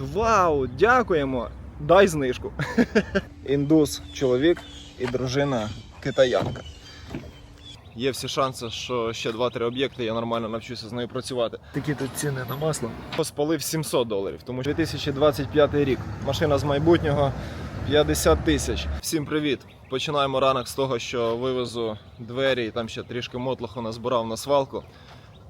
Вау, дякуємо! Дай знижку. Індус чоловік і дружина китаянка. Є всі шанси, що ще 2-3 об'єкти я нормально навчуся з нею працювати. Такі тут ціни на масло. Спалив 700 доларів, тому що 2025 рік. Машина з майбутнього 50 тисяч. Всім привіт! Починаємо ранок з того, що вивезу двері і там ще трішки мотлоху назбирав на свалку.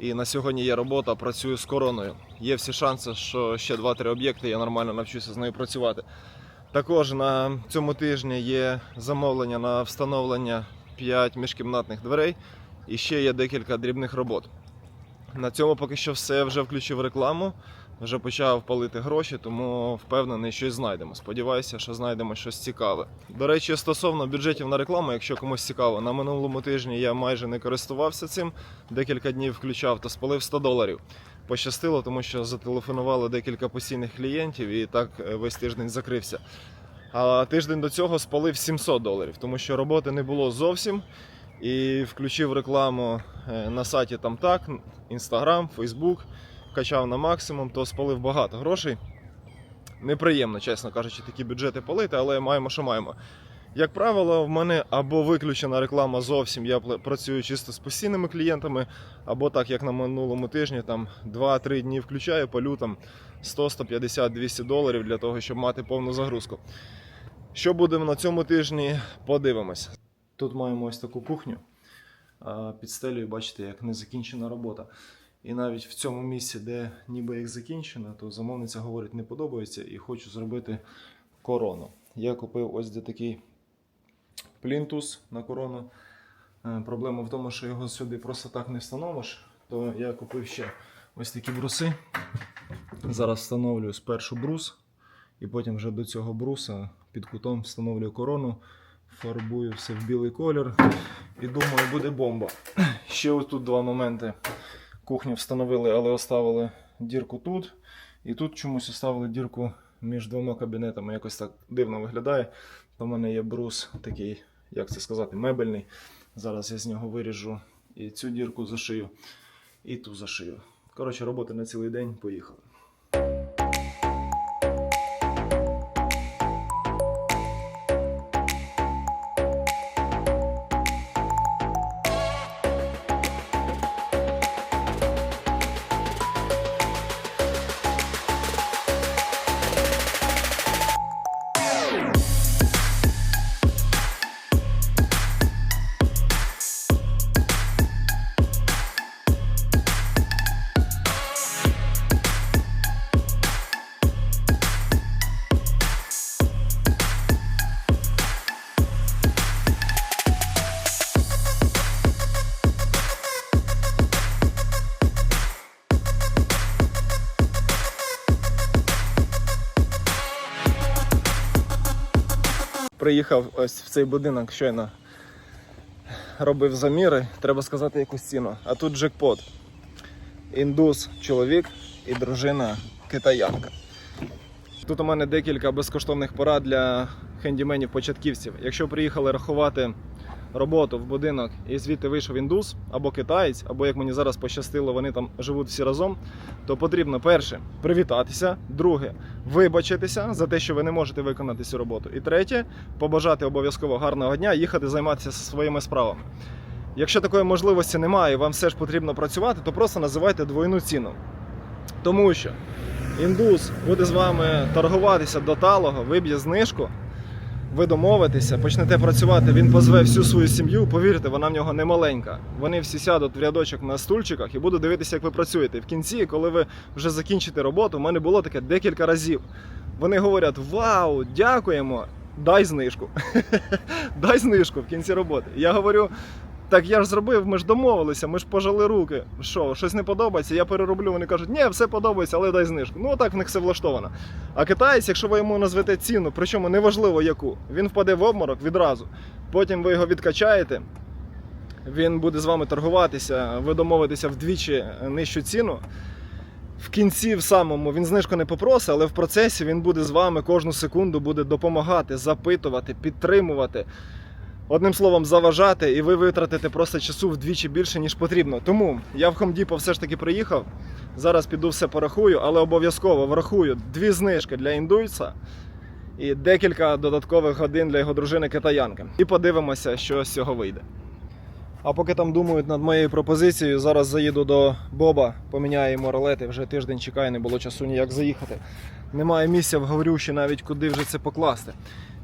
І на сьогодні є робота, працюю з короною. Є всі шанси, що ще 2-3 об'єкти я нормально навчуся з нею працювати. Також на цьому тижні є замовлення на встановлення 5 міжкімнатних дверей і ще є декілька дрібних робот. На цьому поки що все. Вже включив рекламу, вже почав палити гроші, тому впевнений, щось знайдемо. Сподіваюся, що знайдемо щось цікаве. До речі, стосовно бюджетів на рекламу, якщо комусь цікаво, на минулому тижні я майже не користувався цим. Декілька днів включав та спалив 100 доларів. Пощастило, тому що зателефонували декілька постійних клієнтів і так е, весь тиждень закрився. А тиждень до цього спалив 700 доларів, тому що роботи не було зовсім. І включив рекламу е, на сайті там так, Інстаграм, Фейсбук, качав на максимум, то спалив багато грошей. Неприємно, чесно кажучи, такі бюджети палити, але маємо, що маємо. Як правило, в мене або виключена реклама зовсім, я працюю чисто з постійними клієнтами, або так, як на минулому тижні, там 2-3 дні включаю, палю там 100, 150, 200 доларів для того, щоб мати повну загрузку. Що будемо на цьому тижні, подивимось. Тут маємо ось таку кухню. Під стелею бачите, як не закінчена робота. І навіть в цьому місці, де ніби як закінчена, то замовниця говорить, не подобається і хочу зробити корону. Я купив ось де такий плінтус на корону. Е, Проблема в тому, що його сюди просто так не встановиш. То я купив ще ось такі бруси. Зараз встановлюю спершу брус, і потім вже до цього бруса під кутом встановлюю корону, фарбую все в білий колір. І думаю, буде бомба. Ще тут два моменти. Кухню встановили, але оставили дірку тут. І тут чомусь оставили дірку між двома кабінетами. Якось так дивно виглядає. У мене є брус такий, як це сказати, мебельний. Зараз я з нього виріжу і цю дірку зашию, і ту зашию. Коротше, роботи на цілий день поїхали. Приїхав ось в цей будинок щойно. Робив заміри, треба сказати якусь ціну. А тут джекпот. Індус чоловік і дружина китаянка. Тут у мене декілька безкоштовних порад для хендіменів-початківців. Якщо приїхали рахувати роботу в будинок і звідти вийшов індус або китаєць, або як мені зараз пощастило, вони там живуть всі разом, то потрібно перше привітатися, друге вибачитися за те, що ви не можете виконати цю роботу. І третє побажати обов'язково гарного дня, їхати займатися своїми справами. Якщо такої можливості немає, і вам все ж потрібно працювати, то просто називайте двойну ціну. Тому що індус буде з вами торгуватися до талого, виб'є знижку, ви домовитеся, почнете працювати, він позве всю свою сім'ю. Повірте, вона в нього не маленька. Вони всі сядуть в рядочок на стульчиках і будуть дивитися, як ви працюєте. В кінці, коли ви вже закінчите роботу, у мене було таке декілька разів. Вони говорять: Вау, дякуємо! Дай знижку. Дай знижку в кінці роботи. Я говорю. Так я ж зробив, ми ж домовилися, ми ж пожали руки. Що, щось не подобається, я перероблю. Вони кажуть, ні, все подобається, але дай знижку. Ну так в них все влаштовано. А китаєць, якщо ви йому назвете ціну, причому неважливо яку, він впаде в обморок відразу. Потім ви його відкачаєте, він буде з вами торгуватися, ви домовитеся вдвічі нижчу ціну. В кінці, в самому, він знижку не попросить, але в процесі він буде з вами кожну секунду буде допомагати, запитувати, підтримувати. Одним словом, заважати, і ви витратите просто часу вдвічі більше, ніж потрібно. Тому я в Depot все ж таки приїхав. Зараз піду все порахую, але обов'язково врахую дві знижки для індуйця і декілька додаткових годин для його дружини китаянки. І подивимося, що з цього вийде. А поки там думають над моєю пропозицією, зараз заїду до Боба, поміняю йому ролети. Вже тиждень чекаю, не було часу ніяк заїхати. Немає місця в Гаврюші навіть куди вже це покласти.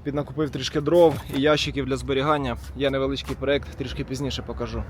Піднакупив трішки дров і ящиків для зберігання. Є невеличкий проект, трішки пізніше покажу.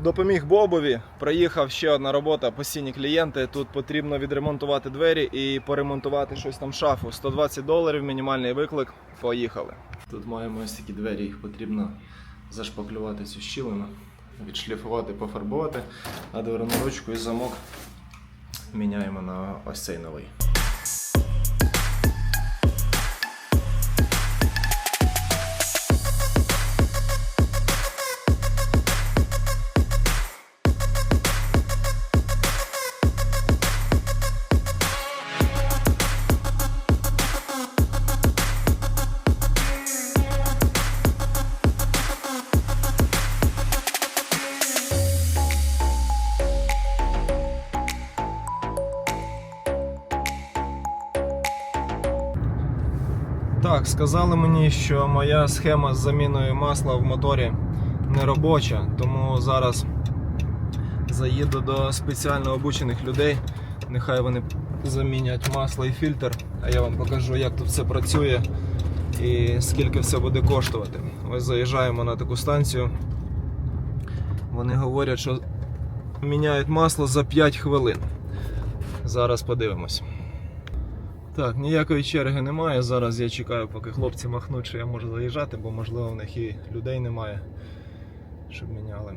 Допоміг Бобові. Приїхав ще одна робота, постійні клієнти. Тут потрібно відремонтувати двері і поремонтувати щось там шафу. 120 доларів, мінімальний виклик. Поїхали. Тут маємо ось такі двері, їх потрібно зашпаклювати цю щілину, відшліфувати, пофарбувати, а дверну ручку і замок міняємо на ось цей новий. Так, сказали мені, що моя схема з заміною масла в моторі не робоча, тому зараз заїду до спеціально обучених людей. Нехай вони замінять масло і фільтр, а я вам покажу, як тут все працює і скільки все буде коштувати. Ось заїжджаємо на таку станцію. Вони говорять, що міняють масло за 5 хвилин. Зараз подивимось. Так, ніякої черги немає. Зараз я чекаю, поки хлопці махнуть, що я можу заїжджати, бо можливо в них і людей немає, щоб міняли.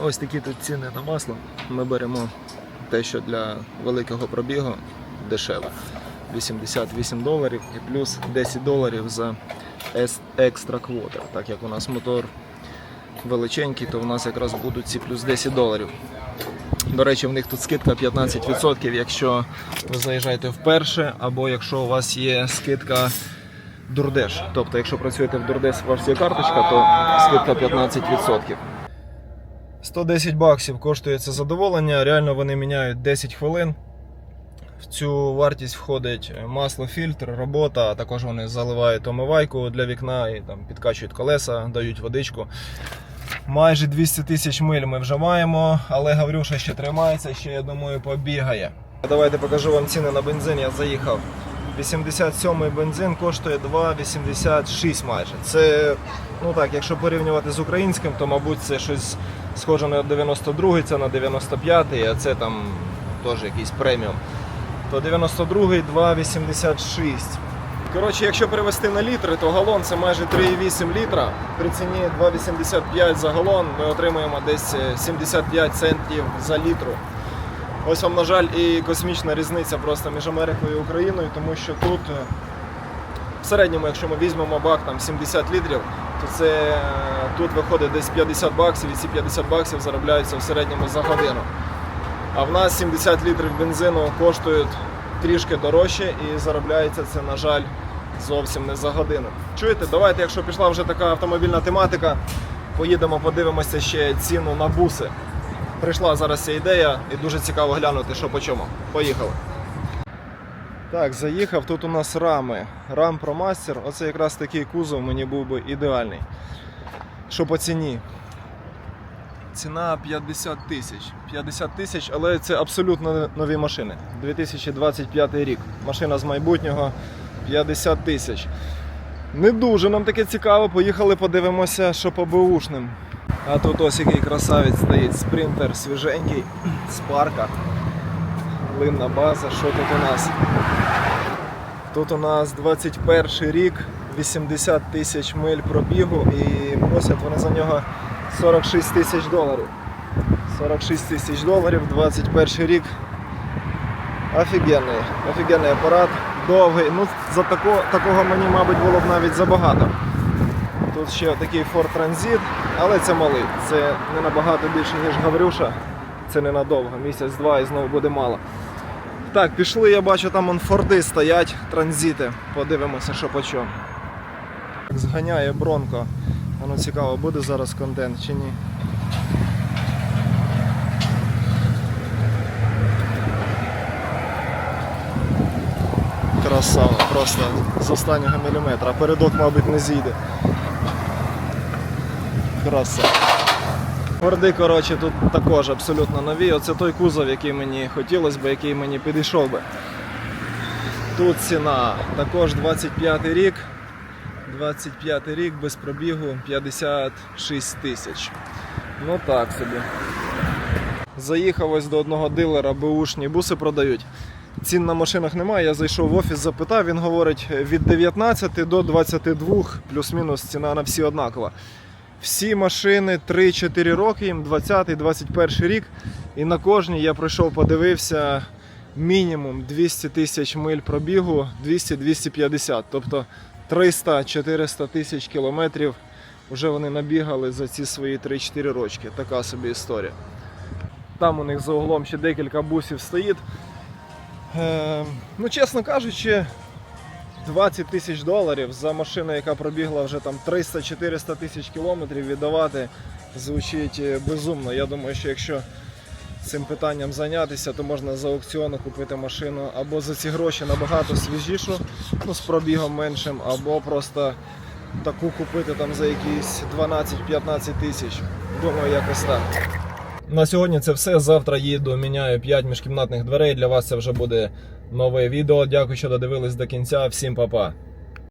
Ось такі тут ціни на масло. Ми беремо те, що для великого пробігу дешеве. 88 доларів і плюс 10 доларів за екстра квота. Так як у нас мотор величенький, то в нас якраз будуть ці плюс 10 доларів. До речі, в них тут скидка 15%, якщо ви заїжджаєте вперше, або якщо у вас є скидка Дурдеш. Тобто, якщо працюєте в Дурдеш, у вас є карточка, то скидка 15%. 110 баксів коштує це задоволення. Реально вони міняють 10 хвилин. В цю вартість входить масло, фільтр, робота, також вони заливають омивайку для вікна і там підкачують колеса, дають водичку. Майже 200 тисяч миль ми вже маємо, але Гаврюша ще тримається, ще я думаю побігає. Давайте покажу вам ціни на бензин. Я заїхав. 87-й бензин коштує 2,86 майже. Це, ну так, якщо порівнювати з українським, то мабуть це щось схоже на 92-й, це на 95-й, а це там теж якийсь преміум. То 92-й 2,86. Коротше, якщо перевести на літри, то галон це майже 3,8 літра. При ціні 2,85 за галон ми отримуємо десь е, 75 центів за літру. Ось вам, на жаль, і космічна різниця просто між Америкою і Україною, тому що тут е, в середньому, якщо ми візьмемо бак там 70 літрів, то це е, тут виходить десь 50 баксів, і ці 50 баксів заробляються в середньому за годину. А в нас 70 літрів бензину коштують трішки дорожче і заробляється це, на жаль, зовсім не за годину. Чуєте, давайте, якщо пішла вже така автомобільна тематика, поїдемо, подивимося ще ціну на буси. Прийшла зараз ця ідея і дуже цікаво глянути, що по чому. Поїхали. Так, заїхав. Тут у нас рами. Рам ProMaster. Оце якраз такий кузов мені був би ідеальний. Що по ціні? Ціна 50 тисяч. 50 тисяч, але це абсолютно нові машини. 2025 рік. Машина з майбутнього 50 тисяч. Не дуже нам таке цікаво. Поїхали, подивимося, що по беушним. А тут ось який красавець стоїть спринтер свіженький з парка. Линна база, що тут у нас? Тут у нас 21 рік, 80 тисяч миль пробігу і просять вони за нього 46 тисяч доларів. 46 тисяч доларів, 21 рік. Офігенний, офігенний апарат, довгий. Ну, за тако, такого мені, мабуть, було б навіть забагато. Тут ще такий Ford Transit, але це малий. Це не набагато більше, ніж Гаврюша. Це ненадовго, місяць-два і знову буде мало. Так, пішли, я бачу, там он форди стоять, транзити. Подивимося, що по чому. Зганяє Бронко. Ну цікаво, буде зараз контент чи ні. Красава, просто з останнього міліметра. Передок, мабуть, не зійде. Краса. Форди, коротше, тут також абсолютно нові. Оце той кузов, який мені хотілося б, який мені підійшов би. Тут ціна також 25 рік. 25 рік без пробігу 56 тисяч. Ну так собі. Заїхав ось до одного дилера, бушні буси продають. Цін на машинах немає. Я зайшов в офіс, запитав. Він говорить від 19 до 22, плюс-мінус ціна на всі однакова. Всі машини 3-4 роки, їм 20-21 рік. І на кожній я пройшов, подивився мінімум 200 тисяч миль пробігу, 200-250. Тобто 300-400 тисяч кілометрів вже вони набігали за ці свої 3-4 рочки. Така собі історія. Там у них за углом ще декілька бусів стоїть. Е, ну, чесно кажучи, 20 тисяч доларів за машину, яка пробігла вже там 300-400 тисяч кілометрів, віддавати звучить е, безумно. Я думаю, що якщо цим питанням зайнятися, то можна за аукціону купити машину або за ці гроші набагато свіжішу, ну, з пробігом меншим, або просто таку купити там за якісь 12-15 тисяч. Думаю, якось так. На сьогодні це все. Завтра їду, міняю 5 міжкімнатних дверей. Для вас це вже буде нове відео. Дякую, що додивились до кінця. Всім па-па.